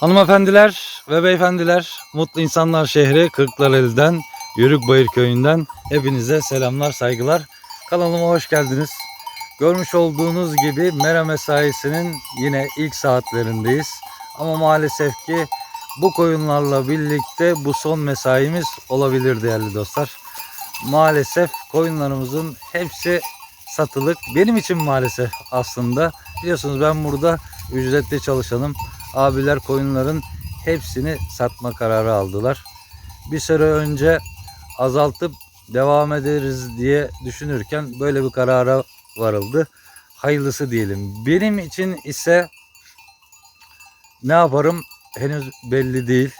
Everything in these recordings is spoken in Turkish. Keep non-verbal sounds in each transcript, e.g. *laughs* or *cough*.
Hanımefendiler ve beyefendiler, Mutlu İnsanlar Şehri Kırklareli'den, Yörükbayır Köyü'nden hepinize selamlar, saygılar. Kanalıma hoş geldiniz. Görmüş olduğunuz gibi mera mesaisinin yine ilk saatlerindeyiz. Ama maalesef ki bu koyunlarla birlikte bu son mesaimiz olabilir değerli dostlar. Maalesef koyunlarımızın hepsi satılık. Benim için maalesef aslında. Biliyorsunuz ben burada ücretli çalışanım. Abiler koyunların hepsini satma kararı aldılar. Bir süre önce azaltıp devam ederiz diye düşünürken böyle bir karara varıldı. Hayırlısı diyelim. Benim için ise ne yaparım henüz belli değil.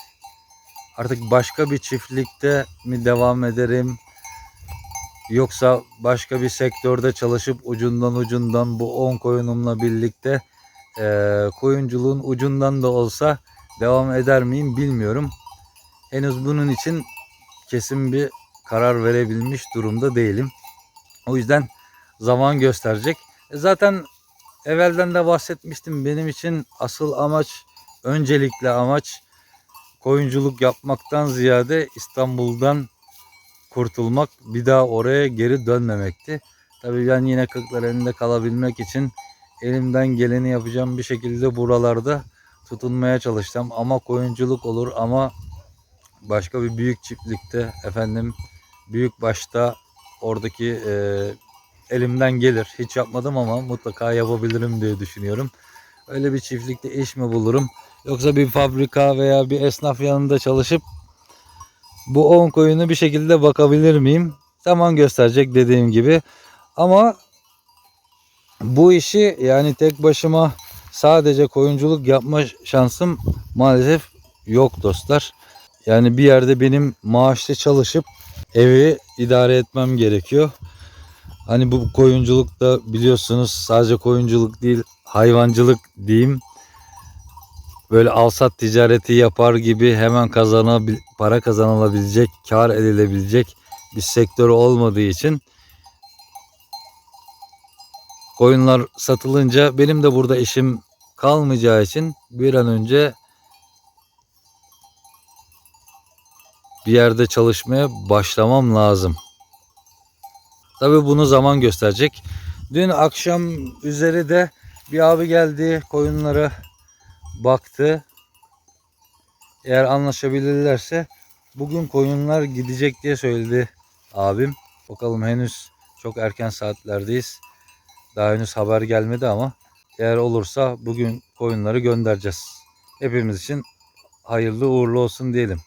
Artık başka bir çiftlikte mi devam ederim? Yoksa başka bir sektörde çalışıp ucundan ucundan bu 10 koyunumla birlikte eee koyunculuğun ucundan da olsa devam eder miyim bilmiyorum. Henüz bunun için kesin bir karar verebilmiş durumda değilim. O yüzden zaman gösterecek. E Zaten evvelden de bahsetmiştim. Benim için asıl amaç, öncelikle amaç koyunculuk yapmaktan ziyade İstanbul'dan kurtulmak, bir daha oraya geri dönmemekti. Tabii ben yine Kırklareli'nde kalabilmek için elimden geleni yapacağım bir şekilde buralarda tutunmaya çalıştım. Ama koyunculuk olur ama başka bir büyük çiftlikte efendim büyük başta oradaki e, elimden gelir. Hiç yapmadım ama mutlaka yapabilirim diye düşünüyorum. Öyle bir çiftlikte iş mi bulurum? Yoksa bir fabrika veya bir esnaf yanında çalışıp bu 10 koyunu bir şekilde bakabilir miyim? Zaman gösterecek dediğim gibi. Ama bu işi yani tek başıma sadece koyunculuk yapma şansım maalesef yok dostlar. Yani bir yerde benim maaşlı çalışıp evi idare etmem gerekiyor. Hani bu koyunculuk da biliyorsunuz sadece koyunculuk değil hayvancılık diyeyim. Böyle alsat ticareti yapar gibi hemen kazanabil para kazanılabilecek, kar edilebilecek bir sektör olmadığı için koyunlar satılınca benim de burada işim kalmayacağı için bir an önce bir yerde çalışmaya başlamam lazım. Tabii bunu zaman gösterecek. Dün akşam üzeri de bir abi geldi koyunlara baktı. Eğer anlaşabilirlerse bugün koyunlar gidecek diye söyledi abim. Bakalım henüz çok erken saatlerdeyiz. Daha henüz haber gelmedi ama eğer olursa bugün koyunları göndereceğiz. Hepimiz için hayırlı uğurlu olsun diyelim.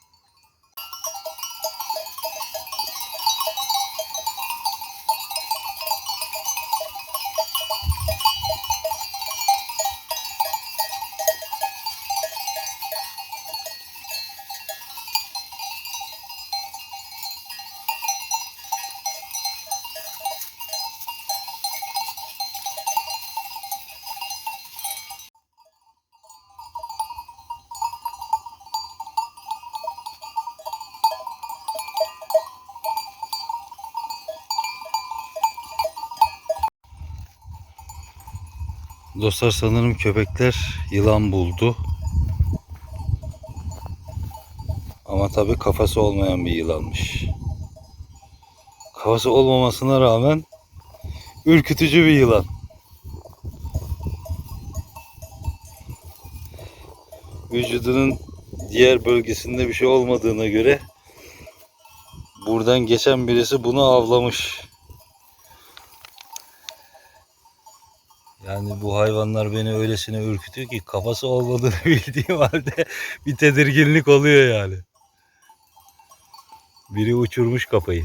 Dostlar sanırım köpekler yılan buldu. Ama tabii kafası olmayan bir yılanmış. Kafası olmamasına rağmen ürkütücü bir yılan. Vücudunun diğer bölgesinde bir şey olmadığına göre buradan geçen birisi bunu avlamış. Yani bu hayvanlar beni öylesine ürkütüyor ki kafası olmadığını *laughs* bildiğim halde bir tedirginlik oluyor yani. Biri uçurmuş kafayı.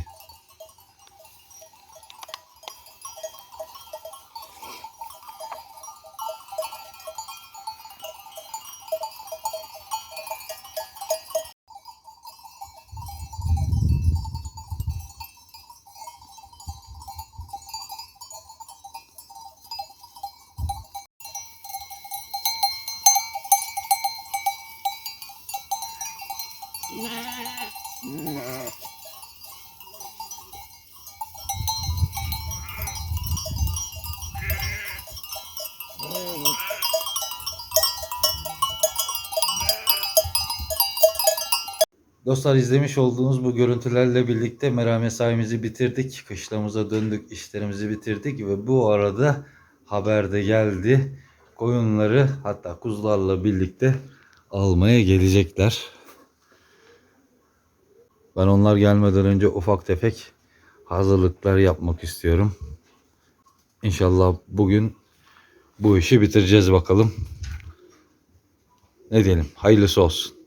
Dostlar izlemiş olduğunuz bu görüntülerle birlikte mera mesaimizi bitirdik. Kışlamıza döndük, işlerimizi bitirdik ve bu arada haber de geldi. Koyunları hatta kuzularla birlikte almaya gelecekler. Ben onlar gelmeden önce ufak tefek hazırlıklar yapmak istiyorum. İnşallah bugün bu işi bitireceğiz bakalım. Ne diyelim? Hayırlısı olsun.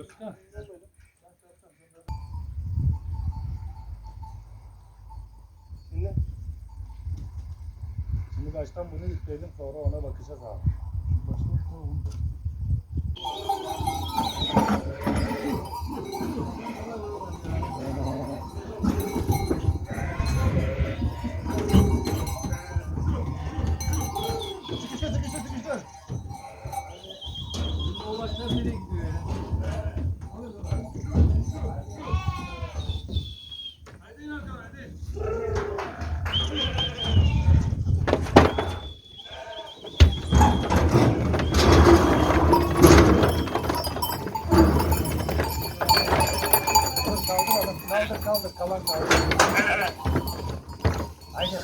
Özkan. Şimdi Şimdi baştan bunu yükledim sonra ona bakacağız abi. Baştan tamam. Sıkıştır sıkıştır sıkıştır. Oğlaklar nereye gidiyor ya? Kaldır oğlum. Kaldır kaldır. Kalan kaldır. Haydi.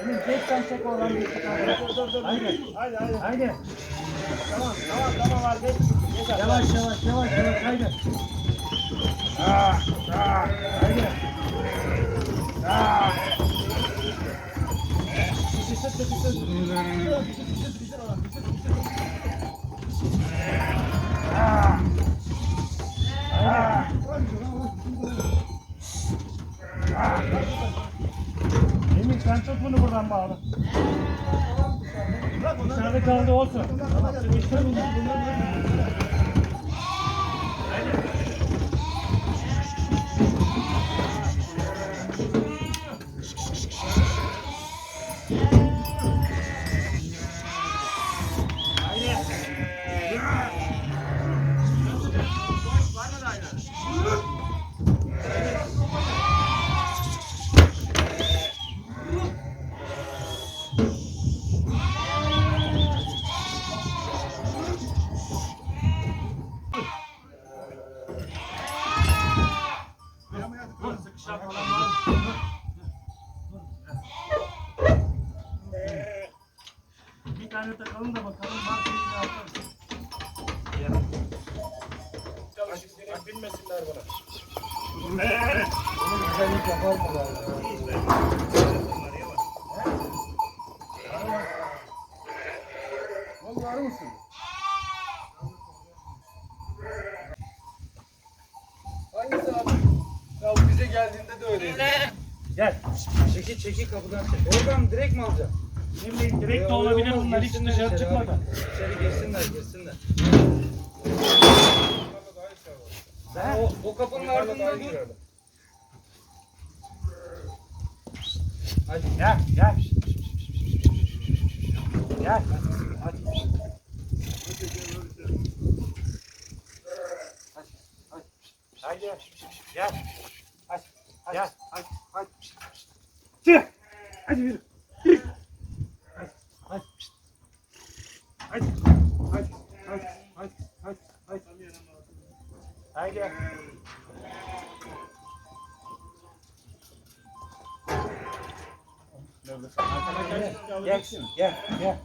Emin geç sen çek oradan bir çıkar. Dur dur dur. Haydi. Haydi haydi. Haydi. Tamam tamam tamam abi. Geç. Yavaş yavaş yavaş yavaş haydi. Ah, ah, haydi. Ah. Ah. Ah. Ah. Emin sen tut bunu buradan bağla. Dışarıda kaldı olsun. Sıkıştır bunu. Tane takalım da bakalım var mı bir yaparız. Çalış, bak bilmesinler bana. Bunu güzellik yapar mı mısın? Hangisi abi? Ya bize geldiğinde de öyleydi. Gel. Çeki çeki kapıdan çek. Oradan direkt mi alacaksın? Ne bileyim direkt de olabilir bunlar hiç dışarı abi. İçeri girsinler girsinler. Sen o, o kapının ardında dur. Hadi. Gel gel. Gel. Hadi. Hadi. Gel. Hadi. Gel. Hadi. Hadi. Çık. Hadi yürü. Yürü. Hadi. Yeah, yeah.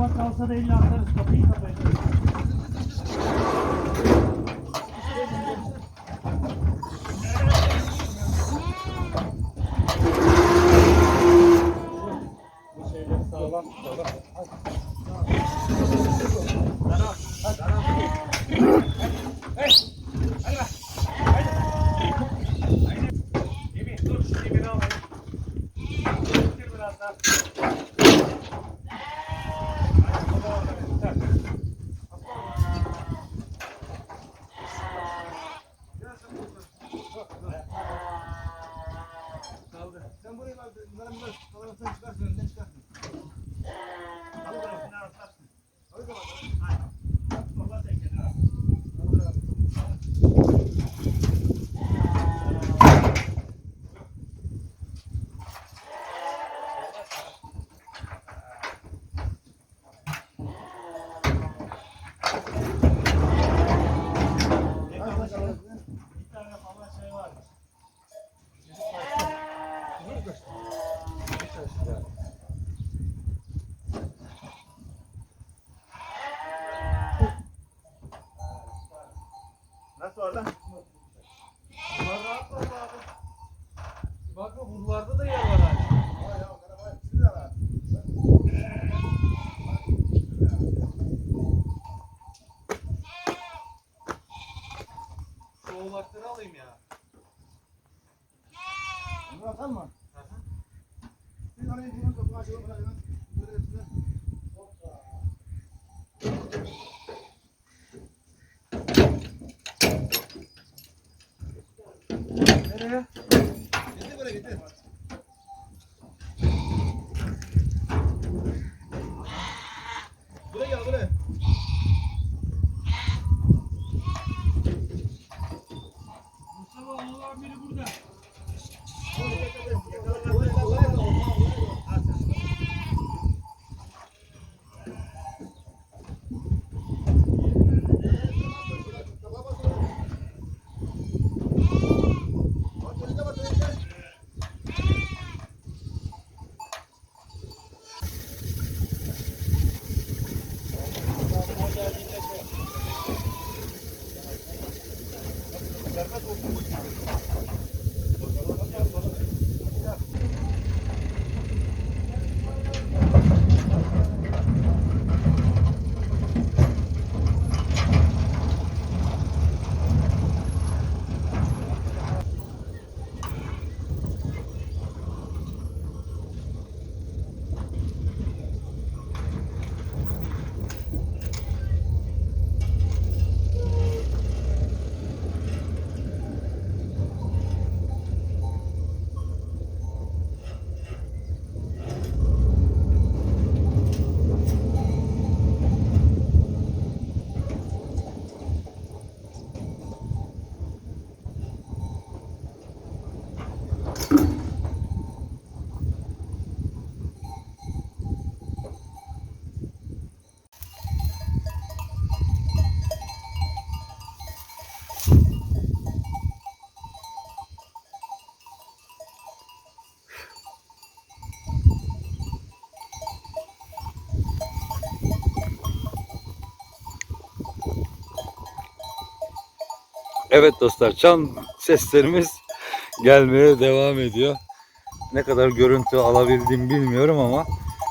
Kapat kalsa da 50 atarız kapıyı. oğlakları alayım ya. Bırakalım mı? Hı hı. Bir araya gidelim topu açalım. Böyle hepsine. Nereye? Gitti buraya gitti. Evet dostlar çan seslerimiz gelmeye devam ediyor. Ne kadar görüntü alabildiğimi bilmiyorum ama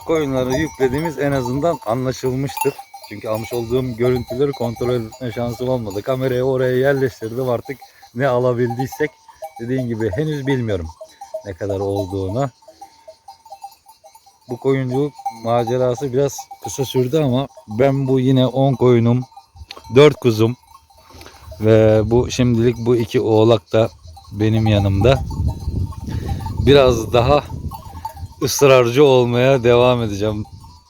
koyunları yüklediğimiz en azından anlaşılmıştır. Çünkü almış olduğum görüntüleri kontrol etme şansım olmadı. Kamerayı oraya yerleştirdim artık ne alabildiysek dediğim gibi henüz bilmiyorum ne kadar olduğunu. Bu koyunculuk macerası biraz kısa sürdü ama ben bu yine 10 koyunum, 4 kuzum ve bu şimdilik bu iki oğlak da benim yanımda. Biraz daha ısrarcı olmaya devam edeceğim.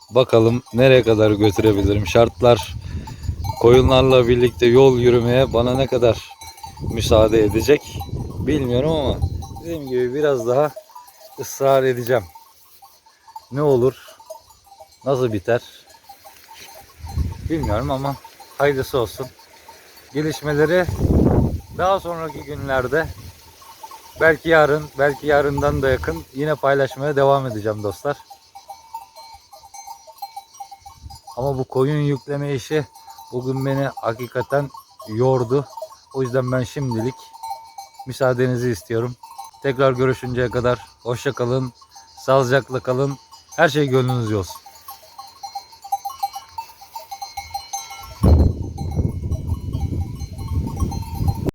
Bakalım nereye kadar götürebilirim. Şartlar koyunlarla birlikte yol yürümeye bana ne kadar müsaade edecek bilmiyorum ama dediğim gibi biraz daha ısrar edeceğim. Ne olur? Nasıl biter? Bilmiyorum ama hayırlısı olsun. Gelişmeleri daha sonraki günlerde belki yarın, belki yarından da yakın yine paylaşmaya devam edeceğim dostlar. Ama bu koyun yükleme işi bugün beni hakikaten yordu. O yüzden ben şimdilik müsaadenizi istiyorum. Tekrar görüşünceye kadar hoşça kalın, sağlıcakla kalın. Her şey gönlünüzce olsun.